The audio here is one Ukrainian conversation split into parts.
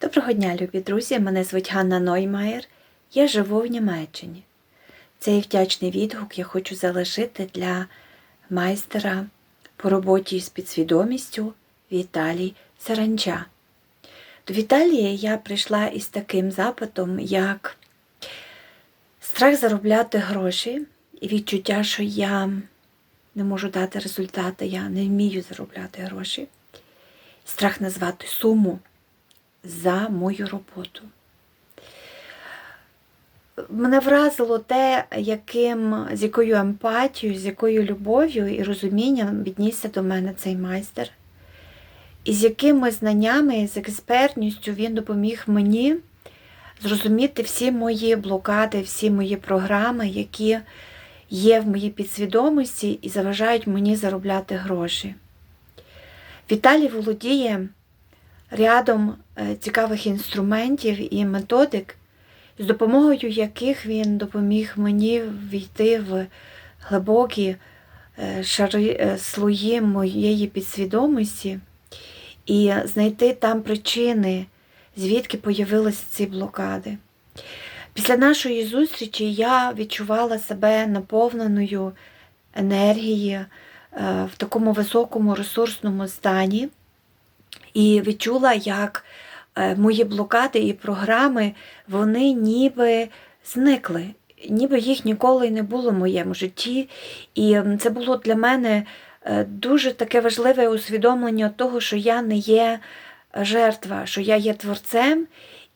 Доброго дня, любі друзі! Мене звуть Ганна Ноймаєр. Я живу в Німеччині. Цей вдячний відгук я хочу залишити для майстера по роботі з підсвідомістю Віталій Саранча. До Віталія я прийшла із таким запитом, як страх заробляти гроші і відчуття, що я не можу дати результати, я не вмію заробляти гроші. Страх назвати суму за мою роботу. Мене вразило те, яким, з якою емпатією, з якою любов'ю і розумінням віднісся до мене цей майстер, і з якими знаннями, з експертністю він допоміг мені зрозуміти всі мої блокади, всі мої програми, які є в моїй підсвідомості і заважають мені заробляти гроші. Віталій володіє рядом цікавих інструментів і методик, з допомогою яких він допоміг мені війти в глибокі шари, слої моєї підсвідомості і знайти там причини, звідки появилися ці блокади. Після нашої зустрічі я відчувала себе наповненою енергією в такому високому ресурсному стані. І відчула, як мої блокади і програми, вони ніби зникли, ніби їх ніколи не було в моєму житті. І це було для мене дуже таке важливе усвідомлення того, що я не є жертва, що я є творцем.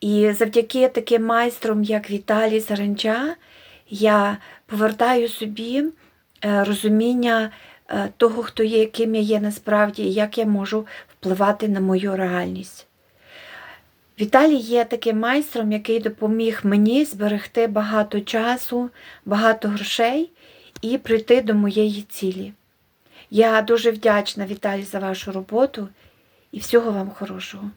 І завдяки таким майстрам, як Віталій Саранча, я повертаю собі розуміння того, хто є, яким я є насправді, і як я можу впливати на мою реальність. Віталій є таким майстром, який допоміг мені зберегти багато часу, багато грошей і прийти до моєї цілі. Я дуже вдячна Віталій за вашу роботу і всього вам хорошого.